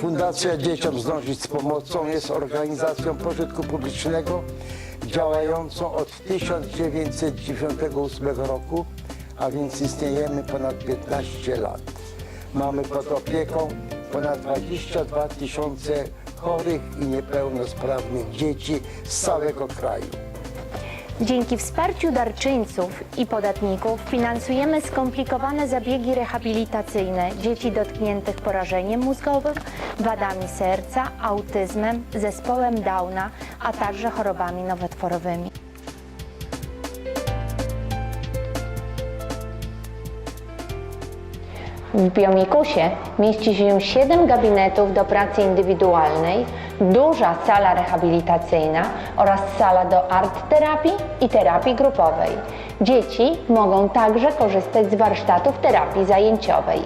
Fundacja Dzieciom Zdążyć z Pomocą jest organizacją pożytku publicznego działającą od 1998 roku, a więc istniejemy ponad 15 lat. Mamy pod opieką ponad 22 tysiące chorych i niepełnosprawnych dzieci z całego kraju. Dzięki wsparciu darczyńców i podatników finansujemy skomplikowane zabiegi rehabilitacyjne dzieci dotkniętych porażeniem mózgowym, wadami serca, autyzmem, zespołem Downa, a także chorobami nowotworowymi. W Biomikusie mieści się 7 gabinetów do pracy indywidualnej, duża sala rehabilitacyjna oraz sala do art terapii i terapii grupowej. Dzieci mogą także korzystać z warsztatów terapii zajęciowej.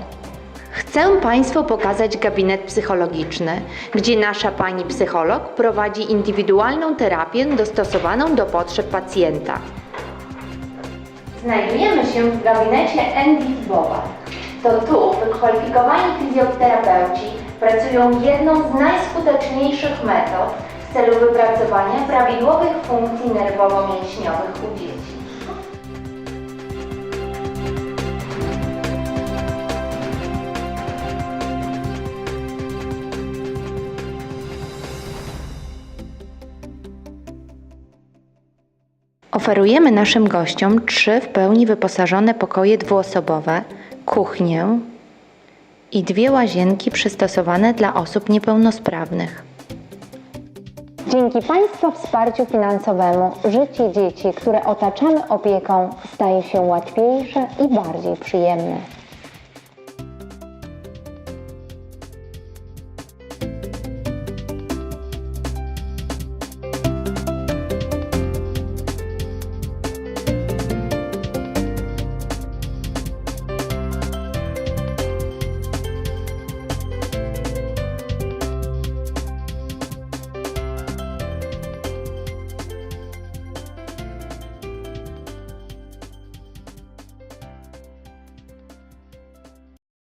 Chcę Państwu pokazać gabinet psychologiczny, gdzie nasza pani psycholog prowadzi indywidualną terapię dostosowaną do potrzeb pacjenta. Znajdujemy się w gabinecie Andy Boba. To tu wykwalifikowani fizjoterapeuci pracują jedną z najskuteczniejszych metod w celu wypracowania prawidłowych funkcji nerwowo-mięśniowych u dzieci. Oferujemy naszym gościom trzy w pełni wyposażone pokoje dwuosobowe, kuchnię i dwie łazienki przystosowane dla osób niepełnosprawnych. Dzięki Państwa wsparciu finansowemu życie dzieci, które otaczamy opieką, staje się łatwiejsze i bardziej przyjemne.